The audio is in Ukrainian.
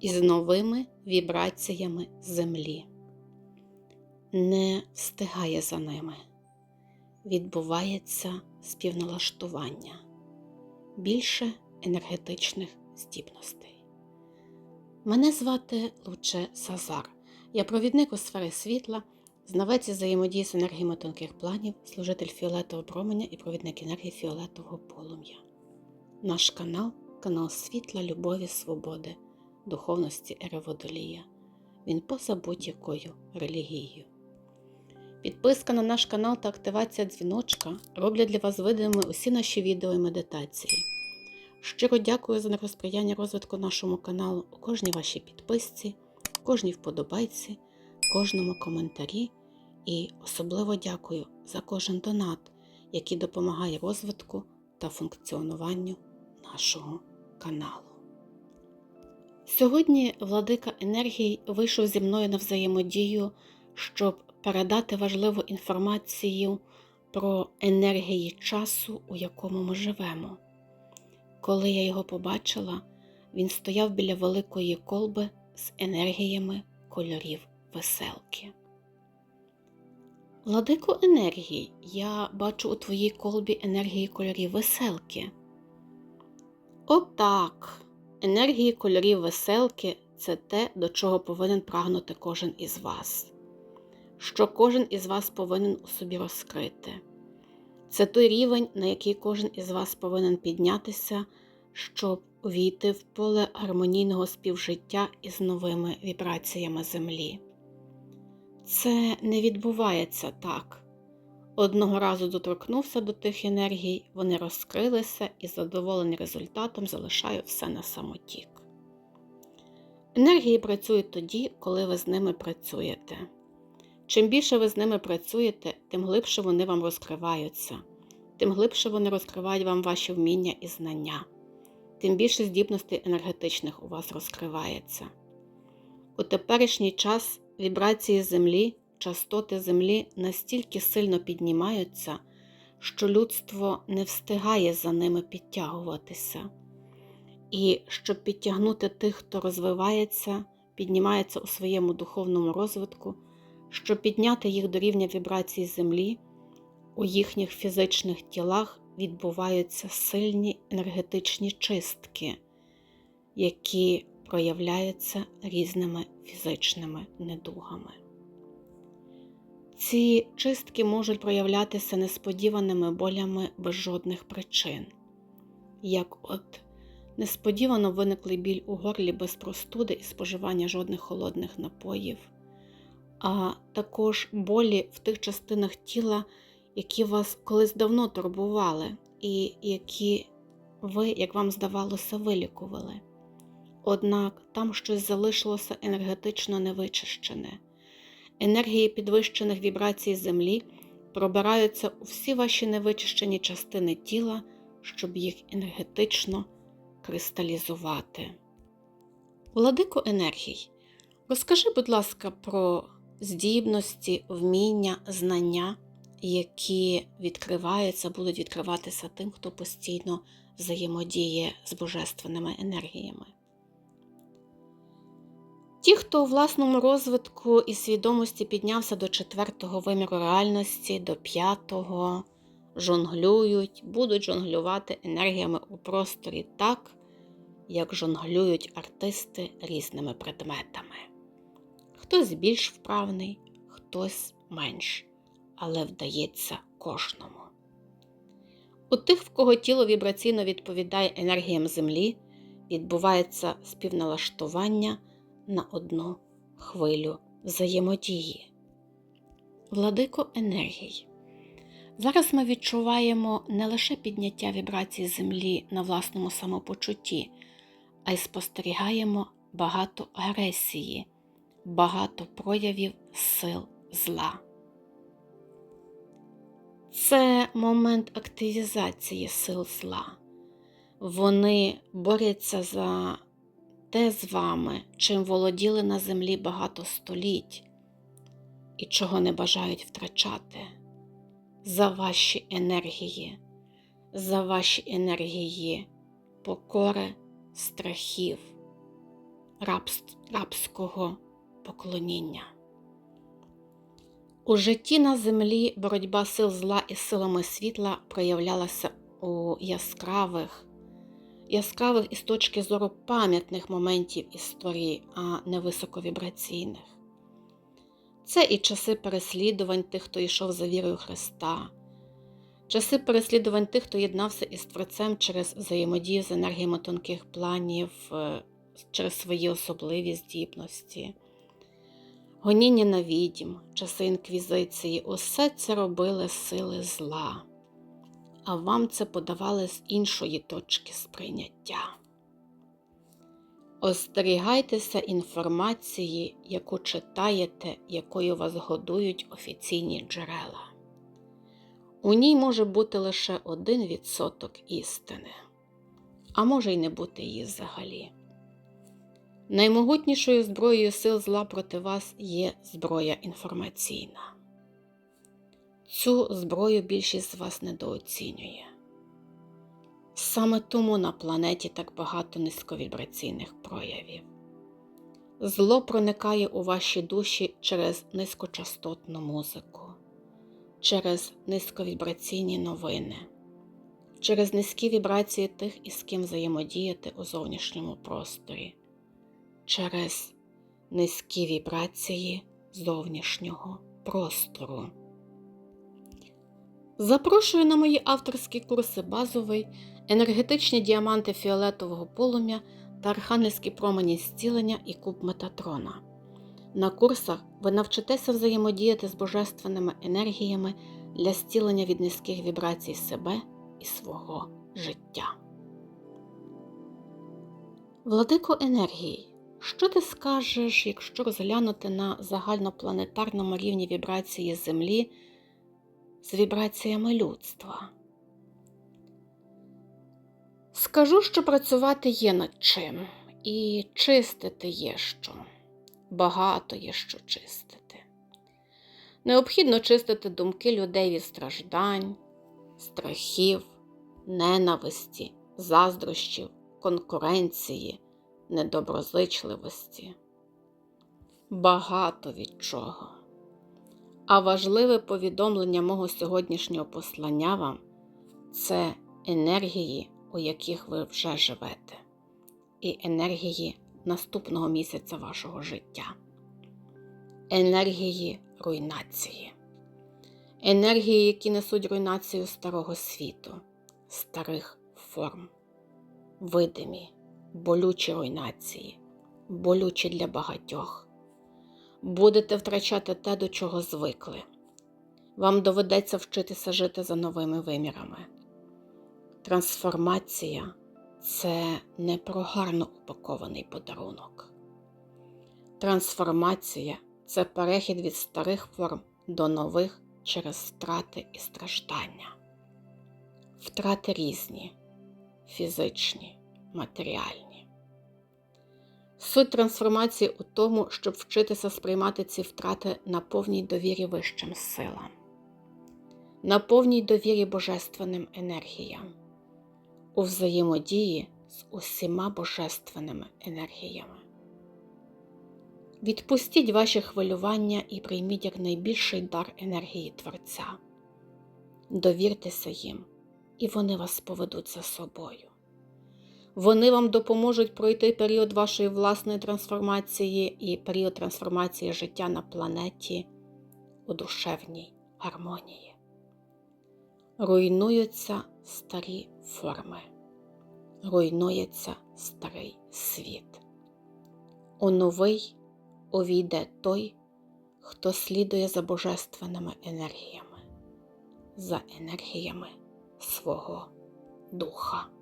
із новими вібраціями землі. Не встигає за ними. Відбувається співналаштування, більше енергетичних здібностей. Мене звати Луче Сазар. Я провідник у сфері світла, знавець взаємодії з енергіями тонких планів, служитель фіолетового променя і провідник енергії фіолетового полум'я. Наш канал канал світла, любові, свободи, духовності Ереводолія. Він поза будь-якою релігією. Підписка на наш канал та активація дзвіночка роблять для вас видимими усі наші відео і медитації. Щиро дякую за розприяння розвитку нашому каналу у кожній вашій підписці, кожній вподобайці, кожному коментарі і особливо дякую за кожен донат, який допомагає розвитку та функціонуванню нашого каналу. Сьогодні владика енергії вийшов зі мною на взаємодію, щоб передати важливу інформацію про енергії часу, у якому ми живемо. Коли я його побачила, він стояв біля великої колби з енергіями кольорів веселки. Владико енергії, я бачу у твоїй колбі енергії кольорів веселки. Отак, енергії кольорів веселки це те, до чого повинен прагнути кожен із вас, що кожен із вас повинен у собі розкрити. Це той рівень, на який кожен із вас повинен піднятися, щоб увійти в поле гармонійного співжиття із новими вібраціями Землі. Це не відбувається так. Одного разу доторкнувся до тих енергій, вони розкрилися і, задоволений результатом, залишаю все на самотік. Енергії працюють тоді, коли ви з ними працюєте. Чим більше ви з ними працюєте, тим глибше вони вам розкриваються, тим глибше вони розкривають вам ваші вміння і знання, тим більше здібностей енергетичних у вас розкривається. У теперішній час вібрації Землі, частоти Землі настільки сильно піднімаються, що людство не встигає за ними підтягуватися. І щоб підтягнути тих, хто розвивається, піднімається у своєму духовному розвитку, щоб підняти їх до рівня вібрацій Землі, у їхніх фізичних тілах відбуваються сильні енергетичні чистки, які проявляються різними фізичними недугами. Ці чистки можуть проявлятися несподіваними болями без жодних причин, як от несподівано виниклий біль у горлі без простуди і споживання жодних холодних напоїв, а також болі в тих частинах тіла, які вас колись давно турбували, і які ви, як вам здавалося, вилікували. Однак там щось залишилося енергетично невичищене. Енергії підвищених вібрацій Землі пробираються у всі ваші невичищені частини тіла, щоб їх енергетично кристалізувати. Владико енергій, розкажи, будь ласка, про здібності, вміння, знання, які відкриваються, будуть відкриватися тим, хто постійно взаємодіє з божественними енергіями. Ті, хто у власному розвитку і свідомості піднявся до четвертого виміру реальності, до п'ятого, жонглюють, будуть жонглювати енергіями у просторі так, як жонглюють артисти різними предметами. Хтось більш вправний, хтось менш, але вдається кожному. У тих, в кого тіло вібраційно відповідає енергіям Землі, відбувається співналаштування на одну хвилю взаємодії. Владико енергій. Зараз ми відчуваємо не лише підняття вібрацій Землі на власному самопочутті, а й спостерігаємо багато агресії, багато проявів сил зла. Це момент активізації сил зла. Вони борються за те з вами, чим володіли на землі багато століть і чого не бажають втрачати, за ваші енергії, за ваші енергії покори, страхів, рабського поклоніння. У житті на землі боротьба сил зла із силами світла проявлялася у яскравих, яскравих із точки зору пам'ятних моментів історії, а не високовібраційних. Це і часи переслідувань тих, хто йшов за вірою Христа, часи переслідувань тих, хто єднався із Творцем через взаємодію з енергіями тонких планів, е, через свої особливі здібності. Гоніння на відьм, часи інквізиції, усе це робили сили зла, а вам це подавали з іншої точки сприйняття. Остерігайтеся інформації, яку читаєте, якою вас годують офіційні джерела. У ній може бути лише один відсоток істини, а може й не бути її взагалі. Наймогутнішою зброєю сил зла проти вас є зброя інформаційна. Цю зброю більшість з вас недооцінює. Саме тому на планеті так багато низьковібраційних проявів. Зло проникає у ваші душі через низькочастотну музику, через низьковібраційні новини, через низькі вібрації тих, із ким взаємодіяти у зовнішньому просторі, через низькі вібрації зовнішнього простору. Запрошую на мої авторські курси базовий, енергетичні діаманти фіолетового полум'я та архангельські промені зцілення і куб Метатрона. На курсах ви навчитеся взаємодіяти з божественними енергіями для зцілення від низьких вібрацій себе і свого життя. Владико енергії, що ти скажеш, якщо розглянути на загальнопланетарному рівні вібрації Землі з вібраціями людства? Скажу, що працювати є над чим, і чистити є що. Багато є що чистити. Необхідно чистити думки людей від страждань, страхів, ненависті, заздрощів, конкуренції, недоброзичливості. Багато від чого. А важливе повідомлення мого сьогоднішнього послання вам це енергії, у яких ви вже живете, і енергії наступного місяця вашого життя, енергії руйнації, енергії, які несуть руйнацію старого світу, старих форм, видимі, болючі руйнації, болючі для багатьох. Будете втрачати те, до чого звикли. Вам доведеться вчитися жити за новими вимірами. Трансформація це не про гарно упакований подарунок. Трансформація це перехід від старих форм до нових через втрати і страждання. Втрати різні, фізичні, матеріальні. Суть трансформації у тому, щоб вчитися сприймати ці втрати на повній довірі вищим силам, на повній довірі божественним енергіям, у взаємодії з усіма божественними енергіями. Відпустіть ваші хвилювання і прийміть якнайбільший дар енергії Творця. Довіртеся їм, і вони вас поведуть за собою. Вони вам допоможуть пройти період вашої власної трансформації і період трансформації життя на планеті у душевній гармонії. Руйнуються старі форми, руйнується старий світ. У новий увійде той, хто слідує за божественними енергіями, за енергіями свого духа.